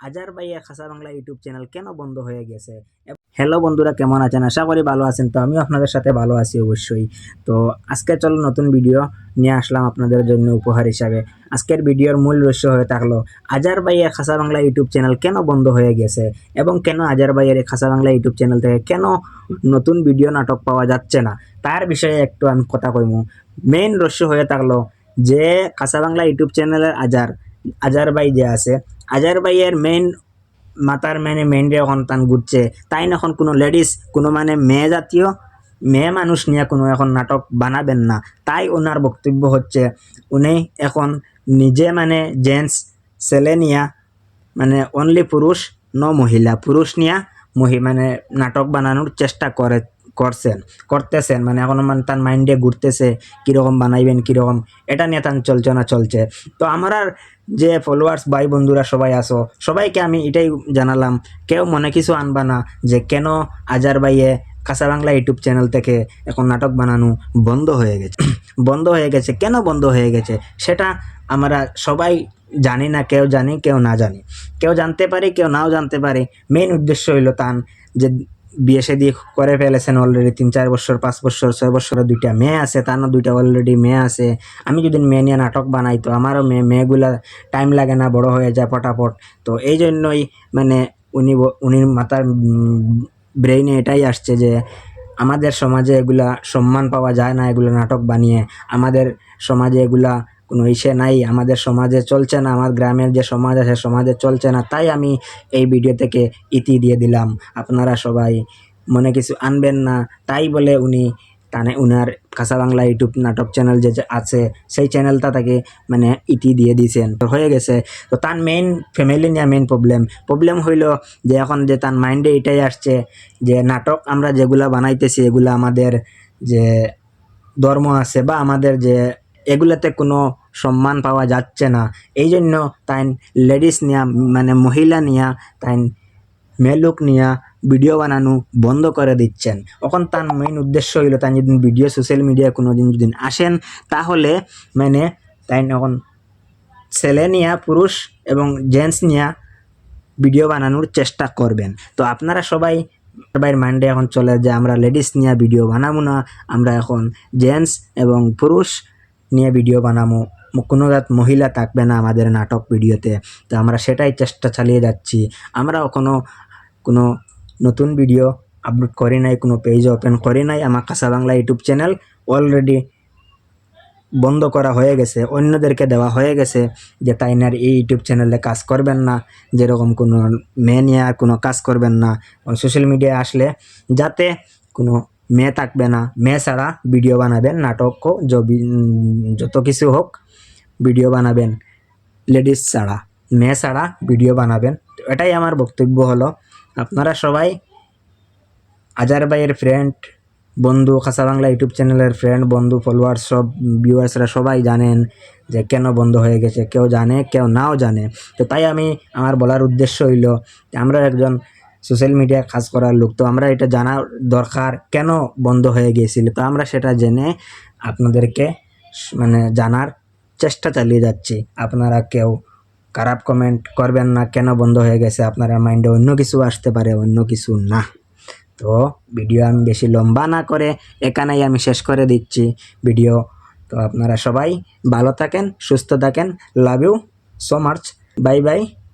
আজার ভাইয়া খাসা বাংলা ইউটিউব চ্যানেল কেন বন্ধ হয়ে গেছে? হ্যালো বন্ধুরা, কেমন আছেন? আশা করি ভালো আছেন। তো আমিও আপনাদের সাথে ভালো আছি অবশ্যই। তো আজকে চলো নতুন ভিডিও নিয়ে আসলাম আপনাদের জন্য উপহার হিসাবে। আজকের ভিডিওর মূল রহস্য হয়ে থাকল আজার ভাইয়া খাসা বাংলা ইউটিউব চ্যানেল কেন বন্ধ হয়ে গেছে? এবং কেন আজার ভাইয়ের এই খাসা বাংলা ইউটিউব চ্যানেল থেকে কেন নতুন ভিডিও নাটক পাওয়া যাচ্ছে না? তার বিষয়ে একটু আমি কথা কইমু। মেইন রহস্য হয়ে থাকল যে খাসা বাংলা ইউটিউব চ্যানেলের আজার আজার ভাই যে আছে আজার ভাইয়ের মেইন মাতার মানে মেইন রে এখন তান ঘুরছে। তাই এখন কোনো লেডিস কোনো মানে মেয়ে জাতীয়, মেয়ে মানুষ নিয়ে কোনো এখন নাটক বানাবেন না। তাই ওনার বক্তব্য হচ্ছে, উনি এখন নিজে মানে জেন্টস ছেলে নিয়া মানে অনলি পুরুষ ন মহিলা। পুরুষ নিয়া মহি মানে নাটক বানানোর চেষ্টা করে করছেন, করতেছেন মানে এখন মানে তার মাইন্ডে ঘুরতেছে, কীরকম বানাইবেন, কীরকম, এটা নিয়ে তার চলছে না চলছে। তো আমার আর যে ফলোয়ার্স ভাই বন্ধুরা সবাই আসো সবাইকে আমি এটাই জানালাম, কেউ মনে কিছু আনবা না যে কেন আজার ভাইয়ে কাঁচা বাংলা ইউটিউব চ্যানেল থেকে এখন নাটক বানানো বন্ধ হয়ে গেছে। বন্ধ হয়ে গেছে, কেন বন্ধ হয়ে গেছে? সেটা আমরা সবাই জানি না, কেউ জানি, কেউ না জানি। কেউ জানতে পারে, কেউ নাও জানতে পারে। মেইন উদ্দেশ্য হইল তান যে বিয়ে শাদী করে ফেলেছেন অলরেডি তিন, চার বছর, পাঁচ বছর, ছয় বছরের দুইটা মেয়ে আছে তারও দুইটা অলরেডি মেয়ে আছে। আমি যদি মেয়ে নিয়ে নাটক বানাই, তো আমারও মেয়ে, মেয়েগুলা টাইম লাগে না, বড় হয়ে যায় পটাপট। তো এই জন্যই মানে উনি উনি মাথার ব্রেইনে এটাই আসছে যে আমাদের সমাজে এগুলা সম্মান পাওয়া যায় না, এগুলো নাটক বানিয়ে। আমাদের সমাজে এগুলা কোনো ইসে নাই, আমাদের সমাজে চলছে না, আমার গ্রামের যে সমাজ আছে সমাজে চলছে না। তাই আমি এই ভিডিও থেকে ইতি দিয়ে দিলাম। আপনারা সবাই মনে কিছু আনবেন না, তাই বলে উনি তানে উনার কাঁচা বাংলা ইউটিউব নাটক চ্যানেল যে আছে, সেই চ্যানেলটা তাকে মানে ইতি দিয়ে দিয়েছেন। তো হয়ে গেছে। তো তার মেইন ফ্যামিলি নিয়ে মেইন প্রবলেম প্রবলেম হইল যে এখন যে তার মাইন্ডে এটাই আসছে যে নাটক আমরা যেগুলা বানাইতেছি, এগুলা আমাদের যে ধর্ম আছে বা আমাদের যে এগুলাতে কোনো সম্মান পাওয়া যাচ্ছে না। এই জন্য তাই লেডিস নিয়া মানে মহিলা নিয়া, তাই মেলুক নিয়া ভিডিও বানানো বন্ধ করে দিচ্ছেন। এখন তার মেইন উদ্দেশ্য হইল তাই যদি ভিডিও সোশ্যাল মিডিয়ায় কোনো দিন যদি আসেন, তাহলে মানে তাই এখন ছেলে নিয়া, পুরুষ এবং জেন্টস নিয়া ভিডিও বানানোর চেষ্টা করবেন। তো আপনারা সবাই সবাই মাইন্ডে এখন চলে যে আমরা লেডিস নিয়ে ভিডিও বানাবো না, আমরা এখন জেন্টস এবং পুরুষ নিয়ে ভিডিও বানাবো কোনো জাত মহিলা থাকবে না আমাদের নাটক ভিডিওতে তো আমরা সেটাই চেষ্টা চালিয়ে যাচ্ছি। আমরাও কোনো কোনো নতুন ভিডিও আপলোড করি নাই, কোনো পেজ ওপেন করি নাই। আমার কাঁচা বাংলা ইউটিউব চ্যানেল অলরেডি বন্ধ করা হয়ে গেছে। অন্যদেরকে দেওয়া হয়ে গেছে যে, তাইনার এই ইউটিউব চ্যানেলে কাজ করবেন না। যেরকম কোনো মেয়ে নিয়ে আর কোনো কাজ করবেন না। সোশ্যাল মিডিয়ায় আসলে যাতে কোনো মেয়ে থাকবে না। মেয়ে ছাড়া ভিডিও বানাবেন, নাটক হোক যত কিছু হোক ভিডিও বানাবেন। লেডিস ছাড়া, মেয়ে ছাড়া ভিডিও বানাবেন। এটাই আমার বক্তব্য হলো। আপনারা সবাই আজার ভাইয়ের ফ্রেন্ড বন্ধু খাসা বাংলা ইউটিউব চ্যানেলের ফ্রেন্ড বন্ধু ফলোয়ার্স সব ভিউয়ার্সরা সবাই জানেন যে কেন বন্ধ হয়ে গেছে, কেউ জানে, কেউ নাও জানে। তো তাই আমি, আমার বলার উদ্দেশ্য হইল আমরা একজন সোশ্যাল মিডিয়া কাজ করার লোক। তো আমরা এটা জানা দরকার কেন বন্ধ হয়ে গিয়েছিল? তো আমরা সেটা জেনে আপনাদেরকে মানে জানার চেষ্টা চালিয়ে যাচ্ছি। আপনারা কেউ খারাপ কমেন্ট করবেন না, কেন বন্ধ হয়ে গেছে? আপনারা মাইন্ডে অন্য কিছু আসতে পারে, অন্য কিছু না। তো ভিডিও আমি বেশি লম্বা না করে এখানেই আমি শেষ করে দিচ্ছি ভিডিও তো আপনারা সবাই ভালো থাকেন, সুস্থ থাকেন love you so much bye bye